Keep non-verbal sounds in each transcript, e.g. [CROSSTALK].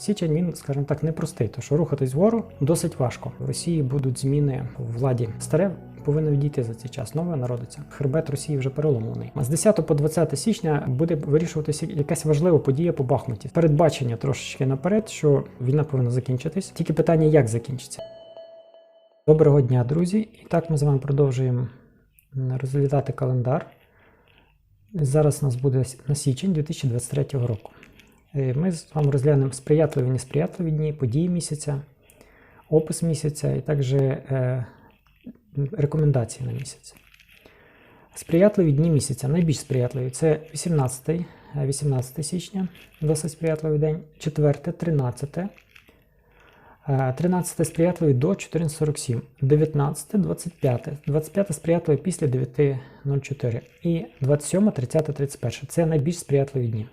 Січень він, скажімо так, непростий, тому що рухатись вгору досить важко. В Росії будуть зміни в владі. Старе повинно відійти за цей час. Нове народиться. Хребет Росії вже переломлений. З 10 по 20 січня буде вирішуватися якась важлива подія по Бахмуті. Передбачення трошечки наперед, що війна повинна закінчитись. Тільки питання, як закінчиться. Доброго дня, друзі! І так ми з вами продовжуємо розглядати календар. Зараз у нас буде на січень 2023 року. Е, Ми з вами розглянемо сприятливі і несприятливі дні, події місяця, опис місяця і також е, рекомендації на місяць. Сприятливі дні місяця. Найбільш сприятливі це 18, е, 18 січня, досить сприятливий день, 4, 13. Е, 13 сприятливий до 14.47, 19, 25, 25 сприятливий після 9.04 і 27, 30, 31. Це найбільш сприятливі дні.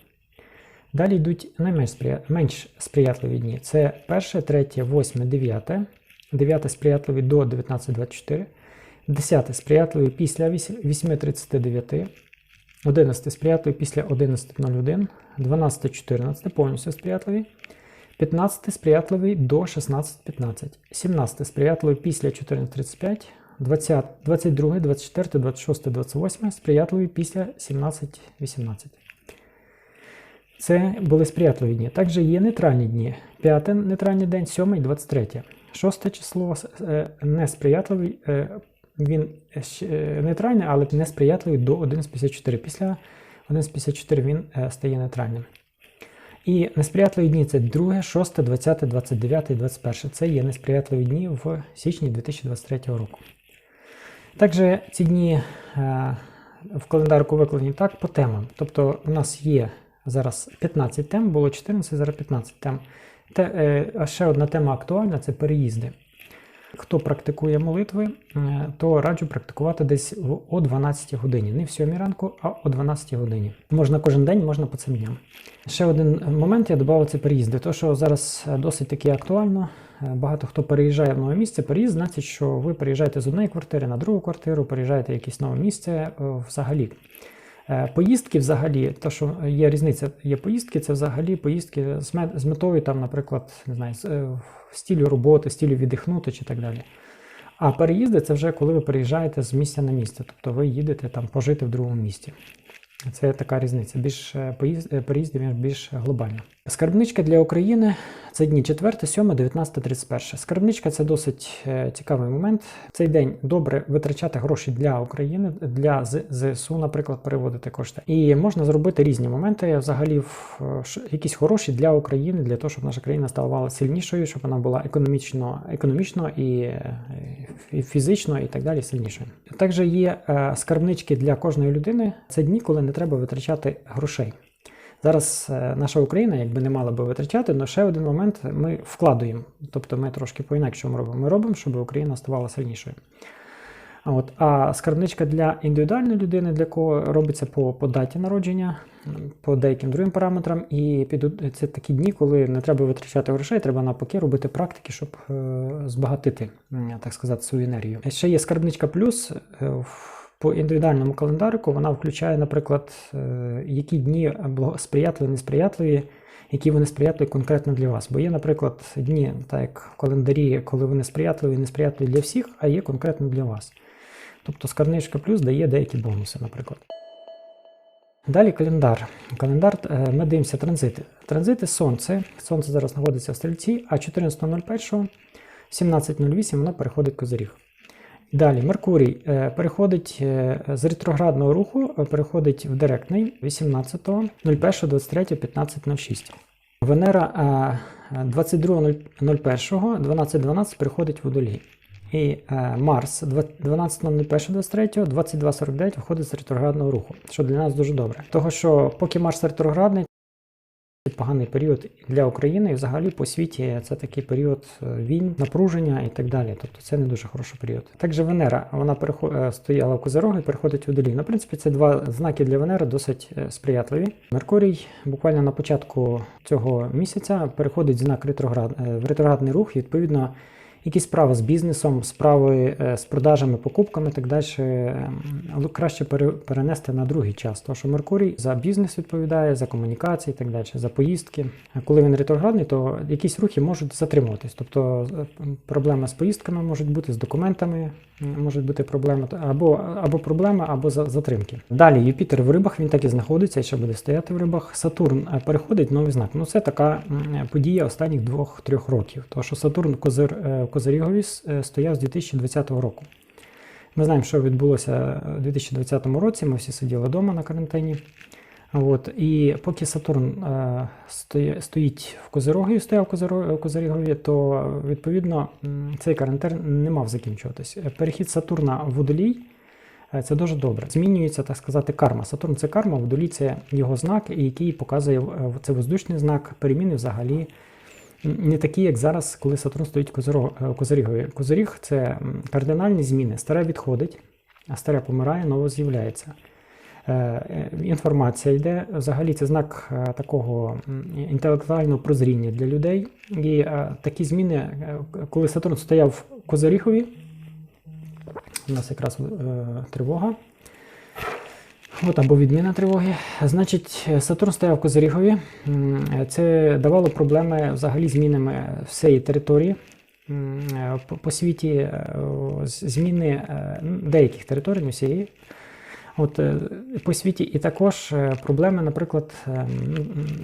Далі йдуть найменш сприя... менш сприятливі дні. Це 1, 3, 8, 9, 9 сприятливий до 19.24, 10 сприятливий після 8.39, 11 сприятливий після 11.01, 12, 14 повністю сприятливі, 15 сприятливий до 16.15, 17 сприятливий після 14.35, 20, 22, 24, 26, 28 сприятливі після 17.18. Це були сприятливі дні. Також є нейтральні дні. 5 нейтральний день, 7 і 23. 6 число е, несприятливий, е, він е, нейтральний, але несприятливий до 11.54. Після 11.54 він стає нейтральним. І несприятливі дні це 2, 6, 20, 29 і 21. Це є несприятливі дні в січні 2023 року. Також ці дні в календарку викладені так по темам. Тобто у нас є зараз 15 тем, було 14, зараз 15 тем. Те, е, ще одна тема актуальна це переїзди. Хто практикує молитви, е, то раджу практикувати десь о 12 годині. Не в 7 ранку, а о 12 годині. Можна кожен день, можна по цим дням. Ще один момент я додав це переїзди. То, що зараз досить таки актуально. Е, Багато хто переїжджає в нове місце. Переїзд значить, що ви переїжджаєте з однієї квартири на другу квартиру, переїжджаєте в якесь нове місце е, взагалі. Е, Поїздки взагалі, те, що є різниця, є поїздки, це взагалі поїздки з метою, там, наприклад, не знаю, е, в стілі роботи, стілю віддихнути чи так далі. А переїзди це вже коли ви переїжджаєте з місця на місце, тобто ви їдете там пожити в другому місті. Це така різниця. Більш е, поїзд, переїздів більш глобальна. Скарбничка для України це дні 4, 7, 19, 31. Скарбничка це досить е, цікавий момент. В цей день добре витрачати гроші для України, для ЗСУ, наприклад, переводити кошти. І можна зробити різні моменти, взагалі, якісь хороші для України, для того, щоб наша країна ставала сильнішою, щоб вона була економічно, економічно і, і фізично, і так далі сильнішою. Також є е, скарбнички для кожної людини. Це дні, коли не треба витрачати грошей. Зараз е, наша Україна якби не мала би витрачати, але ще один момент ми вкладуємо. Тобто ми трошки по-інакшому робимо. Ми робимо, щоб Україна ставала сильнішою. А От, а скарбничка для індивідуальної людини, для кого робиться по, по даті народження, по деяким другим параметрам. І під, це такі дні, коли не треба витрачати грошей, треба навпаки робити практики, щоб е, збагатити, так сказати, свою енергію. Ще є скарбничка плюс. е, по індивідуальному календарику вона включає, наприклад, е, які дні сприятливі, несприятливі, які вони сприятливі конкретно для вас. Бо є, наприклад, дні, так як в календарі, коли вони сприятливі несприятливі для всіх, а є конкретно для вас. Тобто скарбничка плюс дає деякі бонуси, наприклад. Далі календар. Календар е, ми дивимося транзити. Транзити сонце. Сонце зараз знаходиться в стрільці, а 14.01, 17.08 воно переходить козиріг. Далі Меркурій е, переходить е, з ретроградного руху, е, переходить в директний 18.01, 23.15.06. Венера е, 22.01, 12.12 переходить в водолій. І Марс 12.01.23, 22.49 виходить з ретроградного руху, що для нас дуже добре. Того, що поки Марс ретроградний, поганий період для України і взагалі по світі це такий період е, війн, напруження і так далі. Тобто це не дуже хороший період. Також Венера вона перехо- е, стояла в Козирогу і переходить у долі. Ну, в принципі, це два знаки для Венери досить е, сприятливі. Меркурій буквально на початку цього місяця переходить знак ретроград, в ретроградний рух. І, відповідно, якісь справи з бізнесом, справи е, з продажами, покупками так далі, ем, краще пере- перенести на другий час. Тому що Меркурій за бізнес відповідає, за комунікації так далі, за поїздки. Коли він ретроградний, то якісь рухи можуть затримуватись. Тобто е, проблеми з поїздками можуть бути, з документами можуть бути проблеми, або, або проблеми, або за- затримки. Далі Юпітер в рибах, він так і знаходиться, і ще буде стояти в рибах. Сатурн е, переходить новий знак. Ну, це така подія останніх двох-трьох років. Тому що Сатурн Козир, е, Козирігові е, стояв з 2020 року. Ми знаємо, що відбулося у 2020 році. Ми всі сиділи вдома на карантині. От, і поки Сатурн е, стоїть в Козирогі, стояв в Козирігові, то відповідно цей карантин не мав закінчуватись. Перехід Сатурна в Водолій е, це дуже добре. Змінюється, так сказати, карма. Сатурн це карма, Водолій це його знак, який показує е, це воздушний знак переміни взагалі. Не такі, як зараз, коли Сатурн стоїть в е, Козирігові. Козиріг це кардинальні зміни. Старе відходить, а старе помирає, нове з'являється. Е, Інформація йде. Взагалі це знак е, такого інтелектуального прозріння для людей. І е, такі зміни, коли Сатурн стояв в Козирігові, у нас якраз тривога. От або відміна тривоги. Значить, Сатурн стояв в Козирігові. Е, Це давало проблеми взагалі змінами всієї території. По, світі зміни деяких територій, не всієї. От е, по світі, і також е, проблеми, наприклад, е,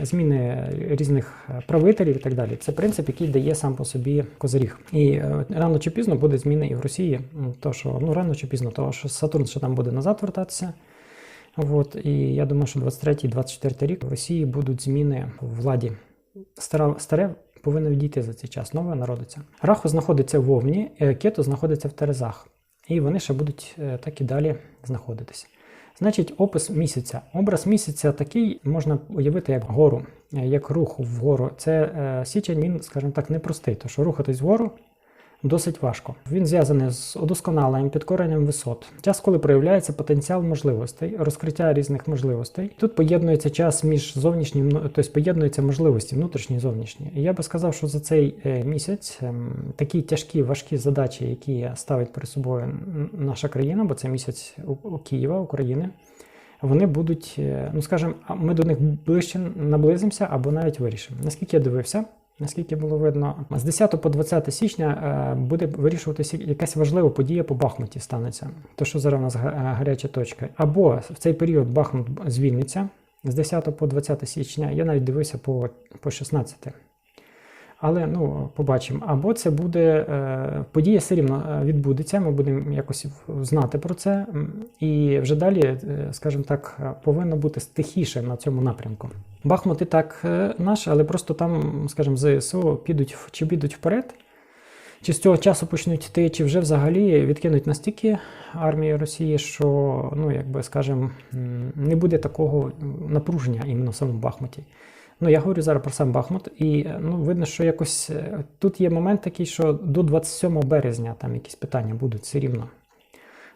зміни різних правителів і так далі. Це принцип, який дає сам по собі козиріг. І рано чи пізно буде зміни і в Росії. То що ну рано чи пізно, того що Сатурн ще там буде назад вертатися. От, і я думаю, що 23-24 рік в Росії будуть зміни в владі. Стара, старе повинно відійти за цей час, нове народиться. Раху знаходиться в Овні, е, Кето знаходиться в Терезах. І вони ще будуть так і далі знаходитися. Значить, опис місяця. Образ місяця такий можна уявити як гору, е, як рух вгору. Це е, січень, він, скажімо так, непростий, тому що рухатись вгору досить важко. Він зв'язаний з удосконаленням, підкоренням висот. Час, коли проявляється потенціал можливостей, розкриття різних можливостей. Тут поєднується час між зовнішнім, ну, тобто поєднуються можливості внутрішні і зовнішні. І я би сказав, що за цей е, місяць ем, такі тяжкі, важкі задачі, які ставить перед собою наша країна, бо це місяць у, Києва, України. Вони будуть, е, ну скажімо, ми до них ближче наблизимося або навіть вирішимо. Наскільки я дивився, наскільки було видно, з 10 по 20 січня е, буде вирішуватися якась важлива подія по Бахмуті станеться. То, що зараз у нас е, гаряча точка. Або в цей період Бахмут звільниться з 10 по 20 січня. Я навіть дивився по, по 16. Але ну, побачимо. Або це буде е, подія все рівно е, відбудеться. Ми будемо якось знати про це. І вже далі, е, скажімо так, повинно бути стихіше на цьому напрямку. Бахмут і так наш, але просто там, скажімо, ЗСУ підуть чи підуть вперед. Чи з цього часу почнуть йти, чи вже взагалі відкинуть настільки армії Росії, що, ну, якби скажімо, не буде такого напруження іменно в самому Бахмуті. Ну, я говорю зараз про сам Бахмут, і е, ну, видно, що якось е, тут є момент такий, що до 27 березня там якісь питання будуть все рівно.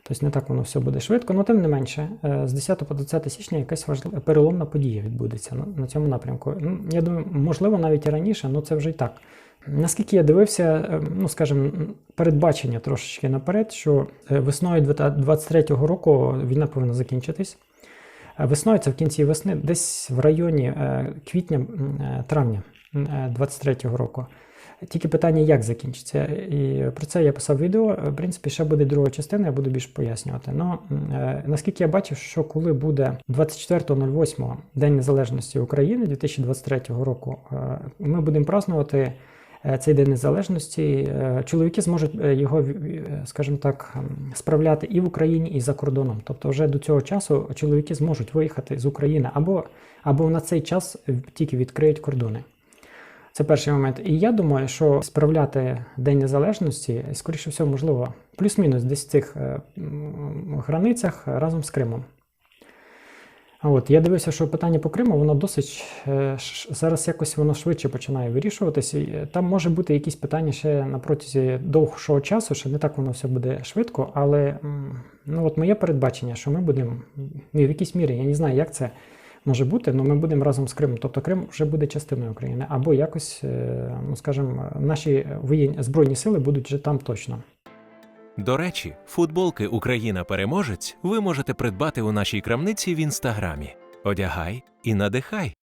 Тобто не так воно все буде швидко, але тим не менше, е, з 10 по 20 січня якась важлива переломна подія відбудеться на, цьому напрямку. Ну, Я думаю, можливо, навіть і раніше, але це вже і так. Наскільки я дивився, ну скажімо, передбачення трошечки наперед, що весною 23-го року війна повинна закінчитись. Е, Весною це в кінці весни, десь в районі е, квітня-травня 23-го року. Тільки питання, як закінчиться. І про це я писав відео. В принципі, ще буде друга частина, я буду більш пояснювати. Ну, е, наскільки я бачив, що коли буде 24.08 День Незалежності України 2023 року, е, ми будемо празднувати е, цей День Незалежності. Е, Чоловіки зможуть е, його, скажімо так, справляти і в Україні, і за кордоном. Тобто, вже до цього часу чоловіки зможуть виїхати з України або, або на цей час е, тільки відкриють кордони. Це перший момент. І я думаю, що справляти День Незалежності, скоріше всього, можливо, плюс-мінус десь в цих е, границях разом з Кримом. От, я дивився, що питання по Криму, воно досить е, зараз якось воно швидше починає вирішуватися. Е, Там може бути якісь питання ще на протязі довшого часу, ще не так воно все буде швидко, але ну, от моє передбачення, що ми будемо ну, в якійсь мірі, я не знаю, як це може бути, але ми будемо разом з Кримом. Тобто Крим вже буде частиною України, або якось, е, ну скажімо, наші воєнні збройні сили будуть вже там точно. До речі, футболки Україна переможець ви можете придбати у нашій крамниці в інстаграмі. Одягай і надихай.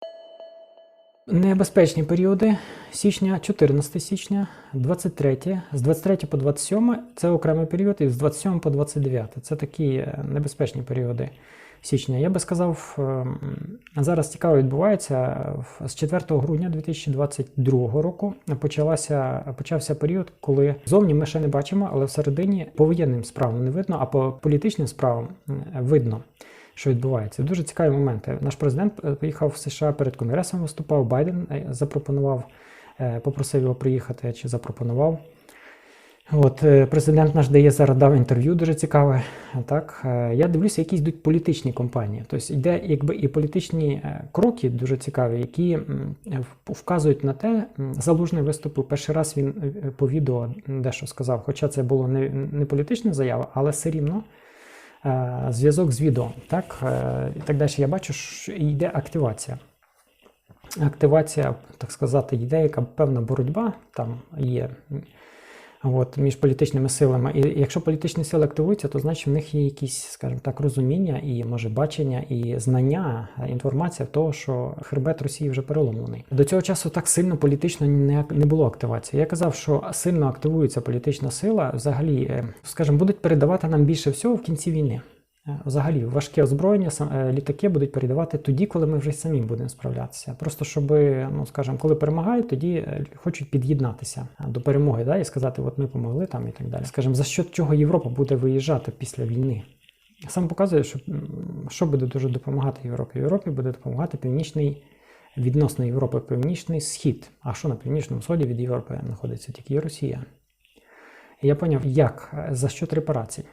Небезпечні періоди січня, 14 січня, 23, з 23 по 27 це окремий період, і з 27 по 29 це такі е, небезпечні періоди січня. Я би сказав, ем, зараз цікаво відбувається. З 4 грудня 2022 року почалася, почався період, коли зовні ми ще не бачимо, але всередині по воєнним справам не видно, а по політичним справам видно що відбувається. Дуже цікаві моменти. Наш президент е, поїхав в США перед конгресом, виступав. Байден е, запропонував, е, попросив його приїхати чи запропонував. От е, президент наш дає зараз дав інтерв'ю, дуже цікаве. Так Е, я дивлюся, які йдуть політичні кампанії. Тобто йде якби і політичні е, кроки дуже цікаві, які вказують на те, залужний виступив перший раз. Він по відео дещо сказав, хоча це було не, не політична заява, але все рівно зв'язок з відео. Так, і так далі. Я бачу, що йде активація. Активація, так сказати, йде яка певна боротьба там є. От, між політичними силами. І якщо політичні сили активуються, то значить в них є якісь, скажімо так, розуміння і може бачення і знання, інформація інформація того, що хребет Росії вже переломлений. До цього часу так сильно політично не, не було активації. Я казав, що сильно активується політична сила, взагалі, е, скажімо, будуть передавати нам більше всього в кінці війни. Взагалі, важке озброєння, е, літаки будуть передавати тоді, коли ми вже самі будемо справлятися. Просто щоб, ну скажімо, коли перемагають, тоді е, хочуть під'єднатися е, до перемоги, да, і сказати, от ми помогли там і так далі. Скажімо, за що чого Європа буде виїжджати після війни. Сам показує, що що буде дуже допомагати Європі. Європі буде допомагати північний відносно Європи, північний схід. А що на північному сході від Європи знаходиться? Тільки Росія. Я поняв, як за що репарацій.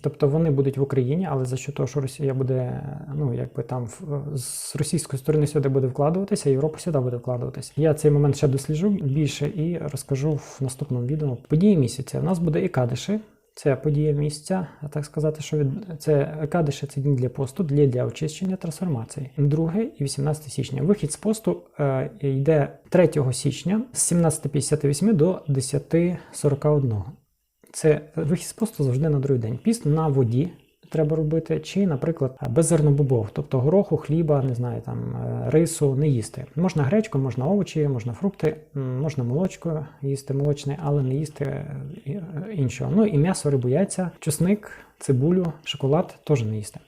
Тобто вони будуть в Україні, але за що того, що Росія буде, ну якби там з російської сторони сюди буде вкладуватися, Європа сюди буде вкладуватися. Я цей момент ще досліджу більше і розкажу в наступному відео. Події місяця. У нас буде і кадиші. Це подія місяця, так сказати, що від це кадиші це дні для посту, для, для очищення трансформації. 2 і 18 січня. Вихід з посту е, йде 3 січня з 17.58 до 10.41. Це вихід з посту завжди на другий день. Піст на воді треба робити, чи, наприклад, без зернобобов, тобто гороху, хліба, не знаю, там е, рису не їсти. Можна гречку, можна овочі, можна фрукти, можна молочко їсти молочне, але не їсти е, іншого. Ну і м'ясо, рибу, яйця, чесник, цибулю, шоколад теж не їсти.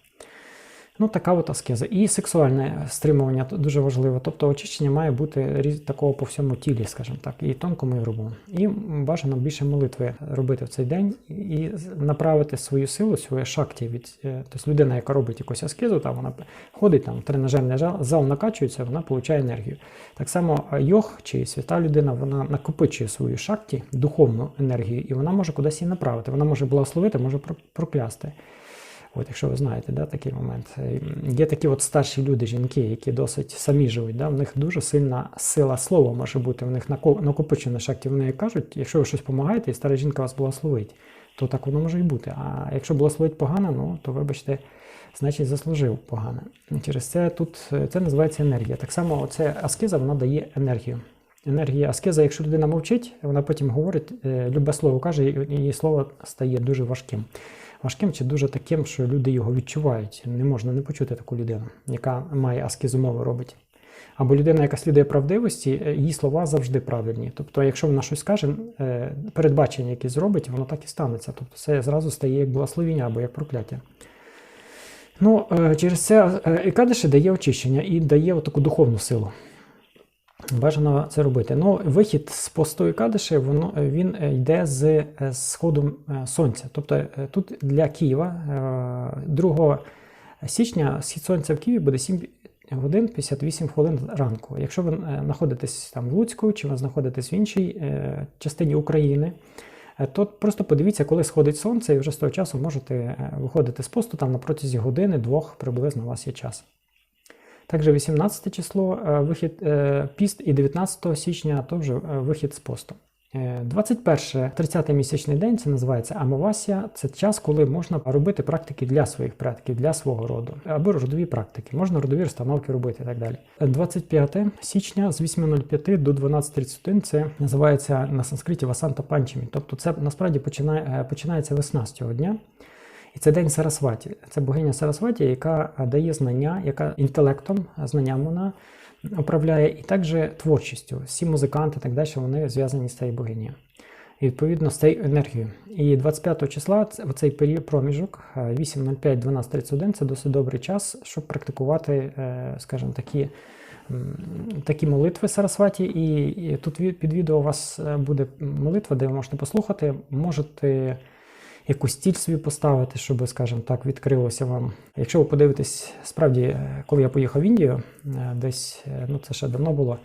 Ну, така от аскеза. І сексуальне стримування дуже важливо. Тобто очищення має бути такого по всьому тілі, скажімо так, і тонкому, і грубому. І бажано більше молитви робити в цей день і направити свою силу, своє шакті від е, тобто людина, яка робить якусь аскезу, там вона ходить там тренажерний зал, накачується, вона отримує енергію. Так само йог чи свята людина, вона накопичує свою шакті, духовну енергію, і вона може кудись її направити. Вона може благословити, може проклясти. От, якщо ви знаєте, да, такий момент. Е, Є такі от старші люди, жінки, які досить самі живуть. Да, в них дуже сильна сила слова може бути, в них нако- накопичено шахті. Вони кажуть, якщо ви щось допомагаєте, і стара жінка вас благословить, то так воно може і бути. А якщо благословить погано, ну то вибачте, значить заслужив погано. Через це тут е, це називається енергія. Так само оце аскеза вона дає енергію. Енергія аскеза, якщо людина мовчить, вона потім говорить, е, любе слово каже, і її слово стає дуже важким важким чи дуже таким, що люди його відчувають. Не можна не почути таку людину, яка має аскезу мови робить. Або людина, яка слідує правдивості, е, її слова завжди правильні. Тобто, якщо вона щось каже, е, передбачення, яке зробить, воно так і станеться. Тобто це зразу стає як благословіння або як прокляття. Ну, е, через це е, кадиші дає очищення і дає таку духовну силу. Бажано це робити. Ну, вихід з постої кадиші, воно е, він е, йде з е, сходом сонця. Тобто тут для Києва е, 2 січня схід сонця в Києві буде 7 годин 58 хвилин ранку. Якщо ви знаходитесь там в Луцьку, чи ви знаходитесь в іншій частині України, то просто подивіться, коли сходить сонце, і вже з того часу можете виходити з посту там на протязі години-двох приблизно у вас є час. Також 18 число вихід піст і 19 січня е, вихід з посту. Е, 21 30 місячний день це називається Амавасія. Це час, коли можна робити практики для своїх предків, для свого роду, або родові практики. Можна родові розстановки робити і так далі. Е, 25 січня з 8.05 до 12.31 це називається на санскриті Васанта Панчамі. Тобто це насправді починає, е, починається весна з цього дня. І це день Сарасваті. Це богиня Сарасваті, яка е, дає знання, яка інтелектом, е, знанням вона управляє, і також творчістю. Всі музиканти і так далі вони зв'язані з цією богинею. І відповідно з цією енергією. І 25 числа в цей період проміжок е, 8.05, 12.31 це досить добрий час, щоб практикувати, е, скажімо, такі. Такі молитви Сарасваті, і, і тут під відео у вас е, буде молитва, де ви можете послухати. Можете якусь ціль собі поставити, щоб, скажімо так, відкрилося вам. Якщо ви подивитесь, справді, е, коли я поїхав в Індію, е, десь, е, ну це ще давно було,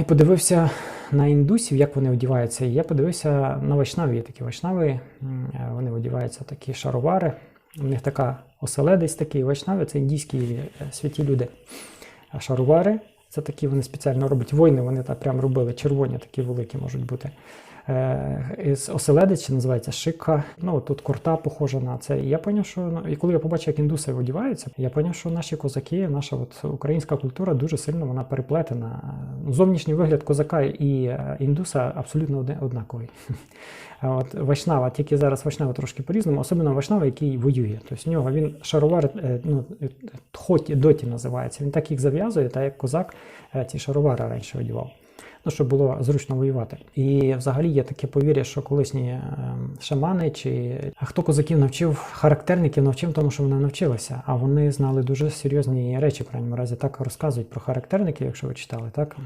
і подивився на індусів, як вони одіваються. І я подивився на вайшнаві. Є такі вайшнави, вони одіваються такі шаровари. У них така оселедець такий вайшнави, це індійські святі люди. А шаровари це такі вони спеціально роблять. Воїни вони так прям робили, червоні такі великі можуть бути. Е, із оселедець називається шикха. Ну тут курта похожа на це. І я поняв, що ну, і коли я побачив, як індуси одіваються, я поняв, що наші козаки, наша от українська культура дуже сильно вона переплетена. Ну, Зовнішній вигляд козака і е, індуса абсолютно однаковий. [LAUGHS] От Вайшнава, тільки зараз Вайшнава трошки по-різному, особливо Вайшнава, який воює. Тобто в нього він шаровар, е, ну, е, доті називається. Він так їх зав'язує, так як козак ці шаровари раніше одягав. Ну, щоб було зручно воювати. І взагалі є таке повір'я, що колишні е, шамани чи хто козаків навчив, характерників навчив тому, що вони навчилися, а вони знали дуже серйозні речі, в крайньому разі так розказують про характерників, якщо ви читали, так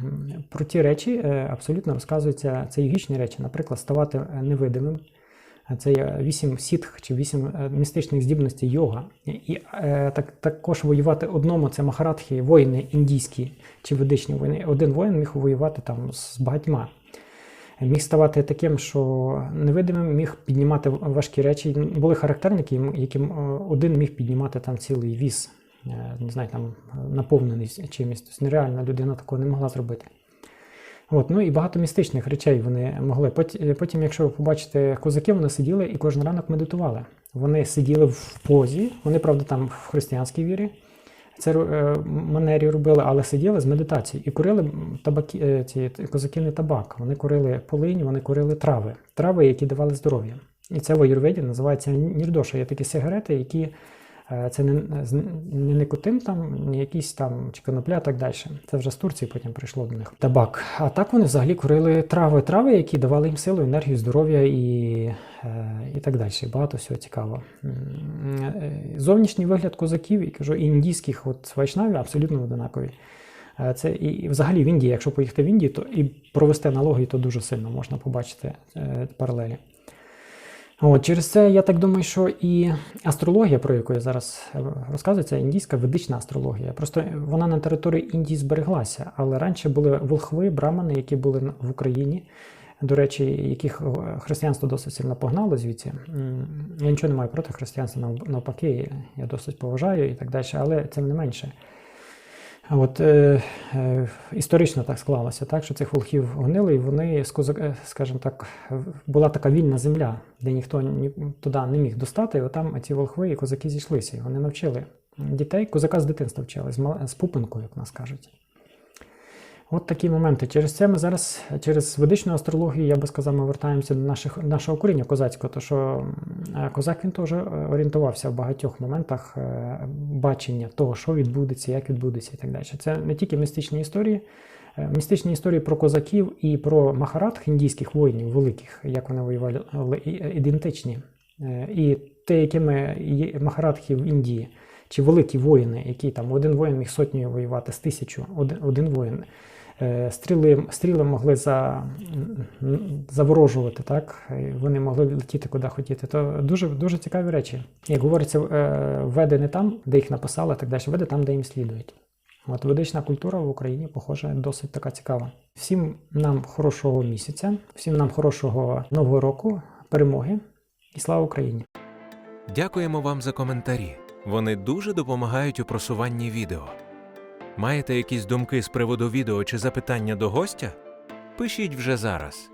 про ті речі е, абсолютно розказуються це йогічні речі, наприклад, ставати невидимим. Це є вісім сітх чи вісім е, містичних здібностей йога. І е, так, також воювати одному це махаратхи, воїни індійські чи ведичні воїни. Один воїн міг воювати там з багатьма. Міг ставати таким, що невидимим міг піднімати важкі речі. Були характерники, яким е, один міг піднімати там цілий віз, не знаю, там наповнений чимось. Тобто нереально людина такого не могла зробити. От, ну і багато містичних речей вони могли. Потім, якщо ви побачите козаки, вони сиділи і кожен ранок медитували. Вони сиділи в позі, вони, правда, там в християнській вірі це е, манері робили, але сиділи з медитацією і курили табаки, е, ці козаки не табак. Вони курили полинь, вони курили трави, трави, які давали здоров'я. І це в аюрведі називається нірдоша. Є такі сигарети, які е, це не, не никотин, там, не якісь там чи конопля, так далі. Це вже з Турції потім прийшло до них табак. А так вони взагалі курили трави, трави, які давали їм силу, енергію, здоров'я і, е, і так далі. Багато всього цікавого. Е, Зовнішній вигляд козаків і кажу, індійських от вайшнавів абсолютно однакові. Е, Це і, взагалі в Індії, якщо поїхати в Індію, то і провести аналогії, то дуже сильно можна побачити е, паралелі. От, через це я так думаю, що і астрологія, про яку я зараз е, розказую, це індійська ведична астрологія. Просто вона на території Індії збереглася, але раніше були волхви, брамани, які були в Україні. До речі, яких е, християнство досить сильно погнало звідси. Я нічого не маю проти християнства, нав- навпаки, я досить поважаю і так далі, але тим не менше. От е, е, історично так склалося, так, що цих волхів гонили, і вони, е, скажімо так, була така вільна земля, де ніхто ні, туди не міг достати, отам ці волхви і козаки зійшлися, і вони навчили дітей, козака з дитинства вчили, з, з пупинкою, як нас кажуть. От такі моменти. Через це ми зараз, через ведичну астрологію, я би сказав, ми вертаємося до наших, нашого коріння козацького, то що козак він теж е, орієнтувався в багатьох моментах е, бачення того, що відбудеться, як відбудеться і так далі. Це не тільки містичні історії, е, містичні історії про козаків і про махаратх індійських воїнів великих, як вони воювали, е, ідентичні. Е, І те, якими є махаратхи в Індії, чи великі воїни, які там один воїн міг сотнею воювати з тисячу, один, один воїн. Е, Стріли, стріли могли за, заворожувати, так? Вони могли летіти куди хотіти. То дуже, дуже цікаві речі. Як говориться, е, веди не там, де їх написали, так далі, веди там, де їм слідують. От ведична культура в Україні, похоже, досить така цікава. Всім нам хорошого місяця, всім нам хорошого нового року, перемоги і слава Україні! Дякуємо вам за коментарі. Вони дуже допомагають у просуванні відео. Маєте якісь думки з приводу відео чи запитання до гостя? Пишіть вже зараз.